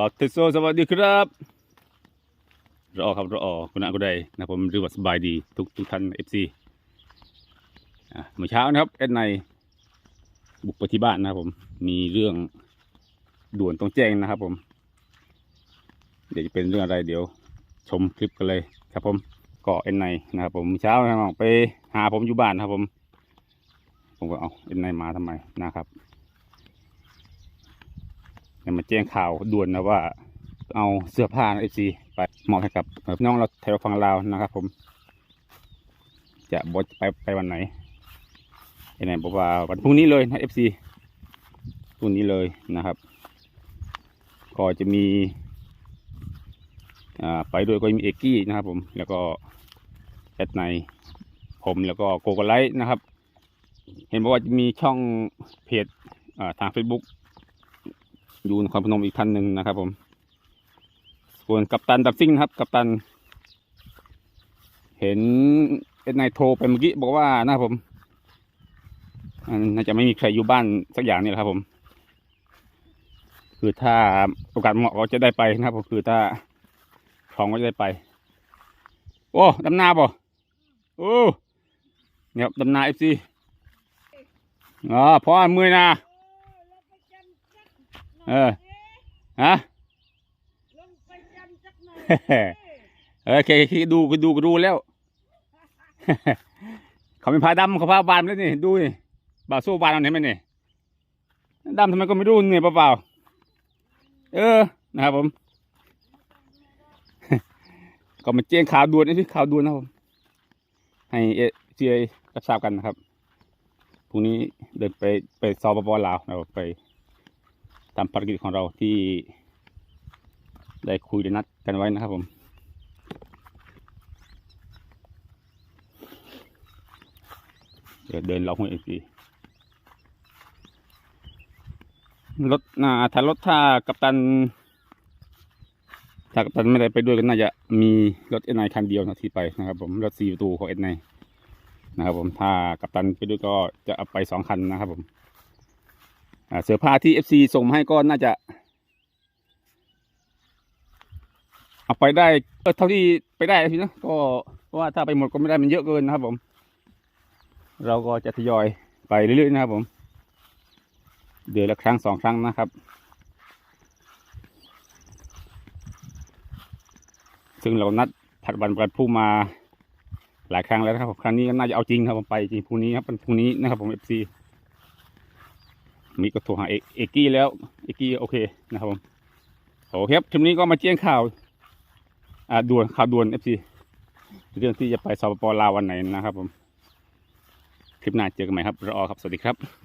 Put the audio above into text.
บาวเทโซสวัสดีครับรอครับรอคุณอากุไดนะผมรือว่าสบายดีทุกทุกท่านเอฟซีเมื่อเช้านะครับเอ็ดในบุกไปที่บ้านนะครับผมมีเรื่องด่วนต้องแจ้งนะครับผม เดี๋ยวจะเป็นเรื่องอะไรเดี๋ยว ชมคลิปกันเลยครับผมก็เอ็นไนนะครับผมเช้านะครับไปหาผมอยู่บ้านนะครับผม ผมก็เอาเอ็นไนมาทำไมนะครับ จะมาแจ้งข่าวด่วนนะว่า เอาเสื้อผ้าเอฟซีไปมอบให้กับน้องเราแถวฝั่งลาวนะครับ ผม จะบดไปไปวันไหนเอ็นไนบอกว่าวันพรุ่งนี้เลยนะเอฟซีพรุ่งนี้เลยนะครับ ก็จะมีอ่าไปด้วยก็มีเอกกี้นะครับ ผม แล้วก็แอดในผมแล้วก็โกโกไลท์นะครับ เห็นบอกว่าจะมีช่องเพจอ่าทาง Facebook ยูนครพนมอีกท่านหนึ่งนะครับ ผม ส่วนกัปตันดับซิ่งครับ กัปตัน เห็นเอ็ดนายโทรไปเมื่อกี้บอกว่านะครับผมน่าจะไม่มีใครอยู่บ้านสักอย่างนี่แหละครับ ผม คือถ้าโอกาสเหมาะก็จะได้ไปนะครับผมคือถ้าของก็จะได้ไป โอ้ดำนาบ่โอ้เนี่ยครับดำนาเอฟซีอ๋อพอมือนะ เออฮะลงไปจำสักหน่อยเออโอเคโอเคดูก็ดูก็ดูแล้ว เขาเป็นพาดำเขาพาบานมาแล้วนี่ดูนี่บ่าวสู้บานเอาไหนมาเนี่ยดำทำไมก็ไม่รู้เหนื่อยเปล่าๆเออนะครับผม ก็มาแจ้งข่าวด่วนนี่ข่าวด่วนนะครับผมให้เอซีไอรับทราบกันนะครับพรุ่งนี้เดินไปไปสปปลาวเราไป ทำภารกิจของเราที่ได้คุยได้นัดกันไว้นะครับผม เดี๋ยวเดินเราห้วยอีกทีรถน่าถ้ารถถ้ากัปตัน ถ้ากัปตันไม่ได้ไปด้วยก็น่าจะมีรถเอ็นไอคันเดียวนะที่ไปนะครับผมรถสี่ประตูของเอ็นไอนะครับผมถ้ากัปตันไปด้วยก็จะเอาไปสองคันนะครับผม เสื้อผ้าที่เอฟซีส่งมาให้ก็น่าจะ เอาไปได้เท่าที่ไปได้พี่นะก็เพราะว่าถ้าไปหมดก็ไม่ได้มันเยอะเกินนะครับผม เราก็จะทยอยไปเรื่อยๆนะครับผม เดือนละครั้งสองครั้งนะครับ ซึ่งเรานัดผัดวันประพรุ่มาหลายครั้งแล้วนะครับครั้งนี้ก็น่าจะเอาจริงครับผมไปจริงพรุ่งนี้ครับเป็นพรุ่งนี้นะครับผมเอฟซี มีก็โทรหาเอเอกกี้แล้วเอกกี้โอเคนะครับผมโอเคครับคลิปนี้ก็มาเจ้งข่าวอ่าด่วนข่าวด่วนเอฟซีเรื่องที่จะไปสปปลาววันไหนนะครับผมคลิปหน้าเจอกันใหม่ครับรอครับ สวัสดีครับ